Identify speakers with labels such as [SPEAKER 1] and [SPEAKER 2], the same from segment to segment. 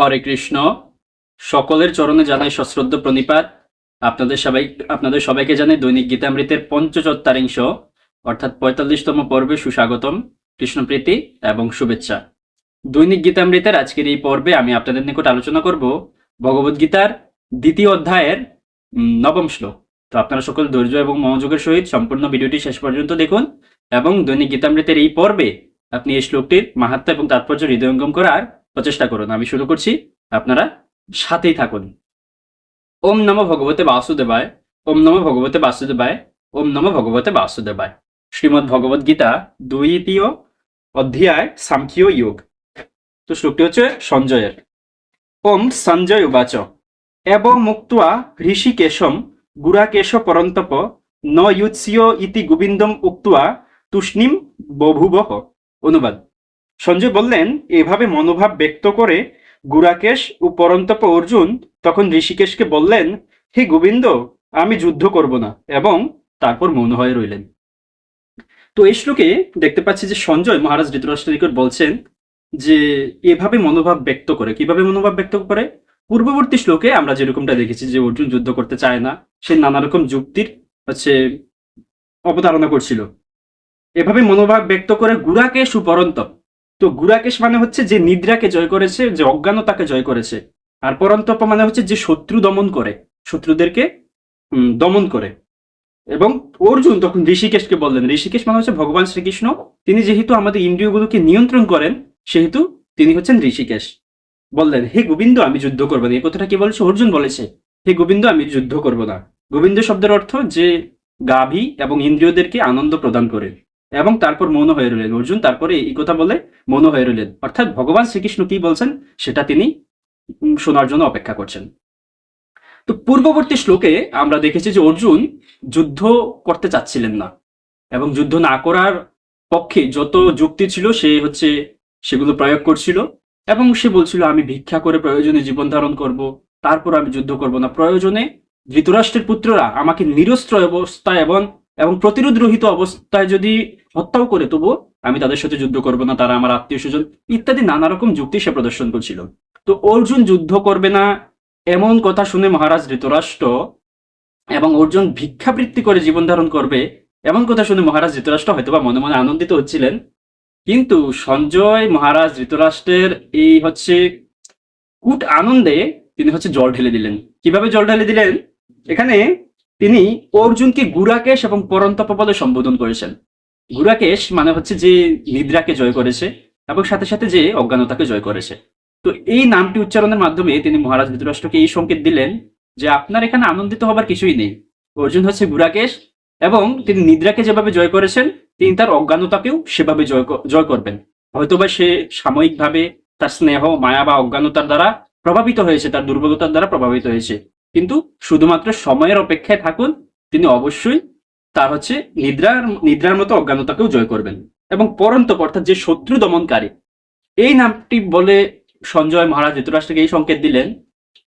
[SPEAKER 1] হরে কৃষ্ণ। সকলের চরণে জানাই সশ্রদ্ধ প্রণিপাত। আপনাদের সবাই, আপনাদের সবাইকে জানাই দৈনিক গীতামৃতের পঞ্চচত্তারিংশ অর্থাৎ পঁয়তাল্লিশতম পর্বে সুস্বাগতম, কৃষ্ণপ্রীতি এবং শুভেচ্ছা। দৈনিক গীতামৃতের আজকের এই পর্বে আমি আপনাদের নিকট আলোচনা করব ভগবদ্গীতার দ্বিতীয় অধ্যায়ের নবম শ্লোক। তো আপনারা সকল ধৈর্য এবং মনোযোগের সহিত সম্পূর্ণ ভিডিওটি শেষ পর্যন্ত দেখুন এবং দৈনিক গীতামৃতের এই পর্বে আপনি এই শ্লোকটির মাহাত্ম এবং তাৎপর্য হৃদয়ঙ্গম করার প্রচেষ্টা করুন। আমি শুরু করছি। আপনারা সাথেই থাকুন। ওম নম ভগবতে বাসুদেবায়, ওম নম ভগবতে বাসুদেবায়, ওম নম ভগবতে বাসুদেবায়। শ্রীমদ্ ভগবদ গীতা দ্বিতীয় অধ্যায় সাংখ্য যোগ। তো শ্লোকটি হচ্ছে সঞ্জয়ের। ওম সঞ্জয় উবাচ। এব মুক্তা ঋষিকেশম গুড়াকেশ পরন্তপ ন ইতি গোবিন্দম উক্তা তুষ্ণিম বভুবহ। অনুবাদ। সঞ্জয় বললেন, এভাবে মনোভাব ব্যক্ত করে গুরাকেশ ও পরন্তপ অর্জুন তখন ঋষিকেশকে বললেন, হে গোবিন্দ, আমি যুদ্ধ করব না। এবং তারপর মৌন হয়ে রইলেন। তো এই শ্লোকে দেখতে পাচ্ছি যে সঞ্জয় মহারাজ ধৃতরাষ্ট্র নিকট বলছেন যে, এভাবে মনোভাব ব্যক্ত করে। কীভাবে মনোভাব ব্যক্ত করে? পূর্ববর্তী শ্লোকে আমরা যেরকমটা দেখেছি যে অর্জুন যুদ্ধ করতে চায় না, সে নানা রকম যুক্তির হচ্ছে অবতারণা করছিল। এভাবে মনোভাব ব্যক্ত করে গুড়াকেশ উপরন্তপ তো গুরাকেশ মানে হচ্ছে যে নিদ্রাকে জয় করেছে, যে অজ্ঞানতাকে জয় করেছে। আর পরন্তপ মানে হচ্ছে যে শত্রু দমন করে, শত্রুদেরকে দমন করে। এবং অর্জুন তখন ঋষিকেশকে বললেন, ঋষিকেশ মানে হচ্ছে ভগবান শ্রীকৃষ্ণ, তিনি যেহেতু আমাদের ইন্দ্রিয়গুলোকে নিয়ন্ত্রণ করেন, সেহেতু তিনি হচ্ছেন ঋষিকেশ। বললেন, হে গোবিন্দ, আমি যুদ্ধ করব না। এই কথাটা কি বলেছে? অর্জুন বলেছে, হে গোবিন্দ, আমি যুদ্ধ করব না। গোবিন্দ শব্দের অর্থ যে গাভী এবং ইন্দ্রিয়দেরকে আনন্দ প্রদান করে। এবং তারপর মৌন হয়ে রইলেন। অর্জুন তারপরে এই কথা বলে মৌন হয়ে রইলেন। অর্থাৎ ভগবান শ্রীকৃষ্ণ কি বলছেন, সেটা তিনি শোনার জন্য অপেক্ষা করছেন। তো পূর্ববর্তী শ্লোকে আমরা দেখেছি যে অর্জুন যুদ্ধ করতে চাচ্ছিলেন না এবং যুদ্ধ না করার পক্ষে যত যুক্তি ছিল, সে হচ্ছে সেগুলো প্রয়োগ করছিল এবং সে বলছিল, আমি ভিক্ষা করে প্রয়োজনে জীবন ধারণ করব, তারপর আমি যুদ্ধ করব না। প্রয়োজনে ধৃতরাষ্ট্রের পুত্ররা আমাকে নিরস্ত্র অবস্থায় এবং এবং প্রতিরোধ রহিত অবস্থায় যদি হত্যাও করে তবুও আমি তাদের সাথে যুদ্ধ করব না, তারা আমার আত্মীয় স্বজন ইত্যাদি নানা রকম যুক্তি সে প্রদর্শন করছিল। তো অর্জুন যুদ্ধ করবে না এমন কথা শুনে মহারাজ ধৃতরাষ্ট্র এবং অর্জুন ভিক্ষাবৃত্তি করে জীবন ধারণ করবে এমন কথা শুনে মহারাজ ধৃতরাষ্ট্র হয়তোবা মনে মনে আনন্দিত হচ্ছিলেন। কিন্তু সঞ্জয় মহারাজ ধৃতরাষ্ট্রের এই হচ্ছে কুট আনন্দে তিনি হচ্ছে জল ঢেলে দিলেন। কীভাবে জল ঢেলে দিলেন? এখানে তিনি অর্জুনকে গুরাকেশ এবং পরন্তপ বলে সম্বোধন করেছেন। গুরাকেশ মানে হচ্ছে যে নিদ্রাকে জয় করেছে এবং সাথে সাথে যে অজ্ঞানতাকে জয় করেছে। তো এই নামটি উচ্চারণের মাধ্যমে তিনি মহারাজ ধৃতরাষ্ট্রকে এই সংকেত দিলেন যে আপনার এখানে আনন্দিত হবার কিছুই নেই। অর্জুন হচ্ছে গুরাকেশ এবং তিনি নিদ্রাকে যেভাবে জয় করেছেন, তিনি তার অজ্ঞানতাকেও সেভাবে জয় জয় করবেন। হয়তোবা সে সাময়িকভাবে তার স্নেহ, মায়া বা অজ্ঞানতার দ্বারা প্রভাবিত হয়েছে, তার দুর্বলতার দ্বারা প্রভাবিত হয়েছে। কিন্তু শুধুমাত্র সময়ের অপেক্ষায় থাকুন, তিনি অবশ্যই তার হচ্ছে নিদ্রার নিদ্রার মতো অজ্ঞানতাকেও জয় করবেন। এবং পরন্তপ অর্থাৎ যে শত্রু দমনকারী, এই নামটি বলে সঞ্জয় মহারাজ ধৃতরাষ্ট্রকে এই সংকেত দিলেন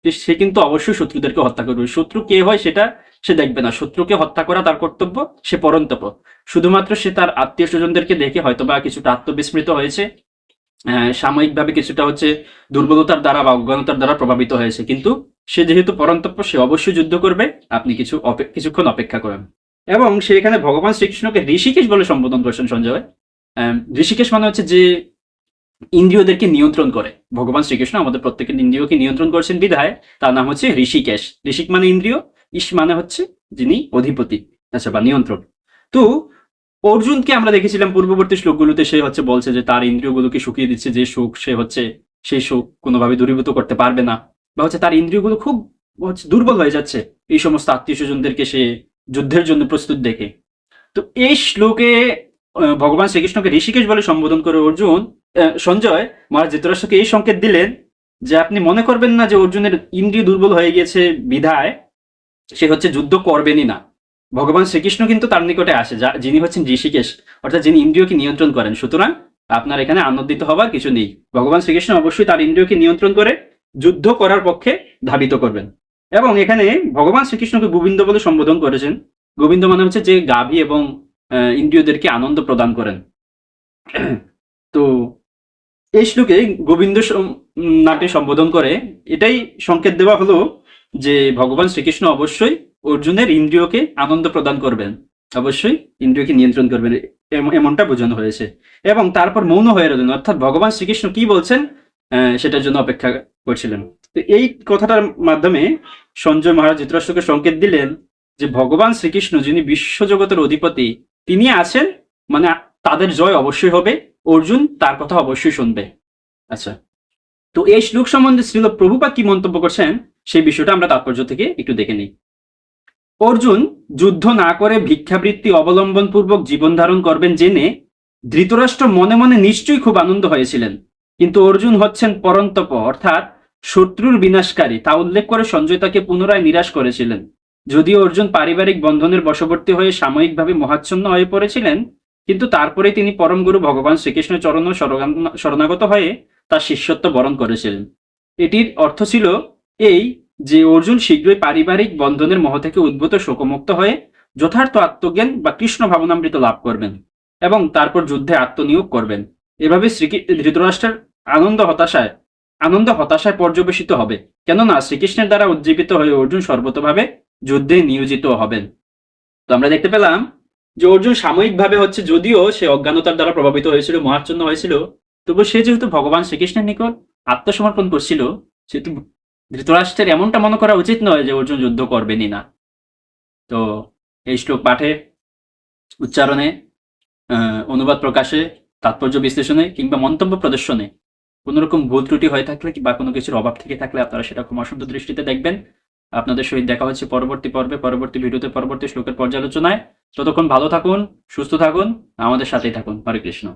[SPEAKER 1] যে সে কিন্তু অবশ্যই শত্রুদেরকে হত্যা করবে। শত্রু কে হয় সেটা সে দেখবে না। শত্রুকে হত্যা করা তার কর্তব্য, সে পরন্তপ শুধুমাত্র সে তার আত্মীয় স্বজনদেরকে দেখে হয়তোবা কিছুটা আত্মবিস্মৃত হয়েছে সাময়িকভাবে কিছুটা হচ্ছে দুর্বলতার দ্বারা বা অজ্ঞানতার দ্বারা প্রভাবিত হয়েছে। কিন্তু সে যেহেতু পরন্তপ্য সে অবশ্যই যুদ্ধ করবে। আপনি কিছু কিছুক্ষণ অপেক্ষা করেন। এবং সে এখানে ভগবান শ্রীকৃষ্ণকে ঋষিকেশ বলে সম্বোধন করছেন সঞ্জয়। ঋষিকেশ মানে হচ্ছে যে ইন্দ্রিয়দেরকে নিয়ন্ত্রণ করে। ভগবান শ্রীকৃষ্ণ আমাদের প্রত্যেকের ইন্দ্রিয়কে নিয়ন্ত্রণ করছেন বিধায়। তার নাম হচ্ছে ঋষিকেশ। ঋষিক মানে ইন্দ্রিয়, ইস মানে হচ্ছে যিনি অধিপতি আচ্ছা বা নিয়ন্ত্রক। তো অর্জুনকে আমরা দেখেছিলাম পূর্ববর্তী শ্লোকগুলোতে, সে হচ্ছে বলছে যে তার ইন্দ্রিয়গুলোকে শুকিয়ে দিচ্ছে, যে সুখ সে হচ্ছে সেই সুখ কোনোভাবে দূরীভূত করতে পারবে না। বা হচ্ছে তার ইন্দ্রিয়গুলো খুব হচ্ছে দুর্বল হয়ে যাচ্ছে এই সমস্ত আত্মীয় স্বজনদেরকে সে যুদ্ধের জন্য প্রস্তুত দেখে। তো এই শ্লোকে ভগবান শ্রীকৃষ্ণকে ঋষিকেশ বলে সম্বোধন করে অর্জুন সঞ্জয় মহারাজ ধৃতরাষ্ট্রকে এই সংকেত দিলেন যে আপনি মনে করবেন না যে অর্জুনের ইন্দ্রিয় দুর্বল হয়ে গিয়েছে বিধায়, সে হচ্ছে যুদ্ধ করবেনই না। ভগবান শ্রীকৃষ্ণ কিন্তু তার নিকটে আসে, যা, যিনি হচ্ছেন ঋষিকেশ, অর্থাৎ যিনি ইন্দ্রিয়কে নিয়ন্ত্রণ করেন। সুতরাং আপনার এখানে আনন্দিত হবার কিছু নেই। ভগবান শ্রীকৃষ্ণ অবশ্যই তার ইন্দ্রিয়কে নিয়ন্ত্রণ করে যুদ্ধ করার পক্ষে ধাবিত করবেন। এবং এখানে ভগবান শ্রীকৃষ্ণকে গোবিন্দ বলে সম্বোধন করেছেন। গোবিন্দ মানে হচ্ছে যে গাভী এবং ইন্দ্রিয়দেরকে আনন্দ প্রদান করেন। তো এই শ্লোকে গোবিন্দ নাটে সম্বোধন করে। এটাই সংকেত দেওয়া হলো যে ভগবান শ্রীকৃষ্ণ অবশ্যই অর্জুনের ইন্দ্রিয়কে আনন্দ প্রদান করবেন। অবশ্যই ইন্দ্রিয়কে নিয়ন্ত্রণ করবেন। এম- এমনটা বোঝানো হয়েছে। এবং তারপর মৌন হয়ে রইলেন। অর্থাৎ ভগবান শ্রীকৃষ্ণ কি বলছেন সেটার জন্য অপেক্ষা করছিলেন। তো এই কথাটার মাধ্যমে সঞ্জয় মহারাজ ধৃতরাষ্ট্রকে সংকেত দিলেন যে ভগবান শ্রীকৃষ্ণ, যিনি বিশ্বজগতের অধিপতি, তিনি আছেন মানে তাদের জয় অবশ্যই হবে, অর্জুন তার কথা অবশ্যই শুনবে। আচ্ছা তো এই শ্লোক সম্বন্ধে শ্রীল প্রভুপাত কি মন্তব্য করছেন, সেই বিষয়টা আমরা তাৎপর্য থেকে একটু দেখে নিই। অর্জুন যুদ্ধ না করে ভিক্ষাবৃত্তি অবলম্বন পূর্বক জীবন ধারণ করবেন জেনে ধৃতরাষ্ট্র মনে মনে নিশ্চয়ই খুব আনন্দ হয়েছিলেন। কিন্তু অর্জুন হচ্ছেন পরন্তপ, অর্থাৎ শত্রুর বিনাশকারী তা উল্লেখ করে সঞ্জয় তাকে পুনরায় নিরাশ করেছিলেন। যদিও অর্জুন পারিবারিক বন্ধনের বশবর্তী হয়ে সাময়িকভাবে মহাচ্ছন্ন হয়ে পড়েছিলেন, কিন্তু তারপরে তিনি পরম গুরু ভগবান শ্রীকৃষ্ণের চরণ শরণাগত হয়ে তার শিষ্যত্ব বরণ করেছিলেন। এটির অর্থ ছিল এই যে অর্জুন শীঘ্রই পারিবারিক বন্ধনের মহ থেকে উদ্ভূত শোকমুক্ত হয়ে যথার্থ আত্মজ্ঞান বা কৃষ্ণ ভাবনামৃত লাভ করবেন এবং তারপর যুদ্ধে আত্মনিয়োগ করবেন। এভাবে শ্রী ধৃতরাষ্ট্রের আনন্দ হতাশায় আনন্দ হতাশায় পর্যবেসিত হবে। কেননা শ্রীকৃষ্ণের দ্বারা উজ্জীবিত হয়ে অর্জুন সর্বতভাবে যুদ্ধে নিয়োজিত হবেন। তো আমরা দেখতে পেলাম যে অর্জুন সাময়িকভাবে হচ্ছে যদিও সে অজ্ঞানতার দ্বারা প্রভাবিত হয়েছিল, মহাচ্ছন্ন হয়েছিল তবু সে যেহেতু ভগবান শ্রীকৃষ্ণের নিকট আত্মসমর্পণ করছিল, সেহেতু ধৃতরাষ্ট্রের এমনটা মনে করা উচিত নয় যে অর্জুন যুদ্ধ করবেনই না তো এই শ্লোক পাঠে, উচ্চারণে অনুবাদ প্রকাশে, তাৎপর্য বিশ্লেষণে কিংবা মন্তব্য প্রদর্শনে কোনো রকম ভুল ত্রুটি হয়ে থাকলে বা কোনো কিছুর অভাব থেকে থাকলে আপনারা সেটা খুব অসন্ত দৃষ্টিতে দেখবেন। আপনাদের সহিত দেখা হচ্ছে পরবর্তী পর্বে, পরবর্তী ভিডিওতে, পরবর্তী শ্লোকের পর্যালোচনায়। ততক্ষণ ভালো থাকুন, সুস্থ থাকুন, আমাদের সাথেই থাকুন। হরে কৃষ্ণ।